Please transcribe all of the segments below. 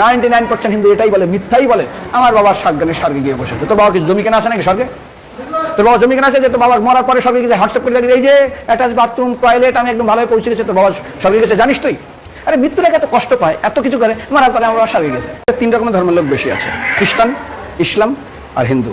Ninety nine percent Hindu এটাই বলে, মিথ্যাই বলে। আমার বাবার সাজ্ঞানে স্বর্গে গিয়ে বসেছে। তো বাবা কি জমি কেনা আছে নাকি স্বর্গে? তোর বাবা জমি কেনা আছে যে তোর বাবা মরার পরে সবই গেছে হোয়াটসঅ্যাপ করে দেখে, এই যে একটা বাথরুম, টয়লেট, আমি একদম ভালোভাবে পৌঁছে গেছে তোর বাবা সবই গেছে, জানিস তুই? আরে মৃত্যুর এত কষ্ট পায়, এত কিছু করে, মারার পরে আমার বাবা স্বর্গে গেছে। তিন রকমের ধর্মের লোক বেশি আছে, খ্রিস্টান, ইসলাম আর হিন্দু।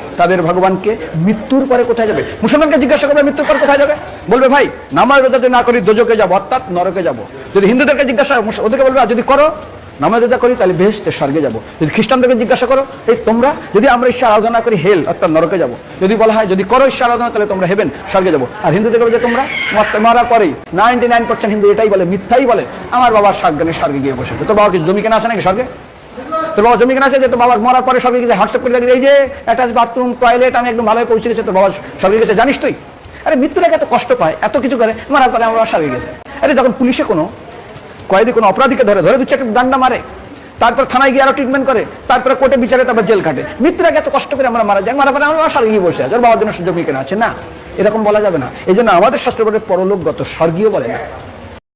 তাদের ভগবানকে মৃত্যুর পরে কোথায় যাবে? মুসলমানকে জিজ্ঞাসা করবে, মৃত্যুর পরে কোথায় যাবে? বলবে, ভাই, নামাজ রোজা যদি না করি দোজকে যাব, অর্থাৎ নরকে যাব। যদি হিন্দুদেরকে জিজ্ঞাসা ওদেরকে বলবে যদি করো, নামাজ রোজা করি, তাহলে বেহেস্তে স্বর্গে যাব। যদি খ্রিস্টানদেরকে জিজ্ঞাসা করো, এই তোমরা, যদি আমরা ঈশ্বর আরাধনা করি, হেল, অর্থাৎ নরকে যাব। যদি বলা হয়, যদি করো ঈশ্বর আরাধনা, তাহলে তোমরা হেবেন, স্বর্গে যাব। আর হিন্দুদেরকে যে তোমরা মর- পরেই নাইনটি নাইন পার্সেন্ট হিন্দু এটাই বলে, মিথ্যাই বলে, আমার বাবার সাজ্ঞানে স্বর্গে গিয়ে বসেছে তো বাবা কি জমি কেনা আছে নাকি স্বর্গে? বাবা জমি কেনা আছে যে তোর বাবা মরার পরে সবই গেছে হোয়াটসঅ্যাপ করে দেখি, এই যে একটা বাথরুম টয়লেট আমি একদম ভালোভাবে পৌঁছে গেছে তোর বাবা সবই গেছে, জানিস তুই? আরে মৃত্যুর এত কষ্ট পায়, এত কিছু করে, মারার পরে আমার সবই গেছে। আরে যখন পুলিশে কোনো, কয়েদি কোনো অপরাধীকে ধরে ধরে দিচ্ছে একটা ডান্ডা মারে, তারপর থানায় গিয়ে আরও ট্রিটমেন্ট করে, তারপরে কোর্টে বিচারে তারপর জেল কাটে মৃত্যুর এত কষ্ট করে আমরা মারা যাই মারা পরে আমরা স্বর্গীয় বসে আছে, ওর বাবার জন্য জমি কেনা আছে, না, এরকম বলা যাবে না। এই জন্য আমাদের শাস্ত্র বলে পরলোকগত স্বর্গীয় বলে না।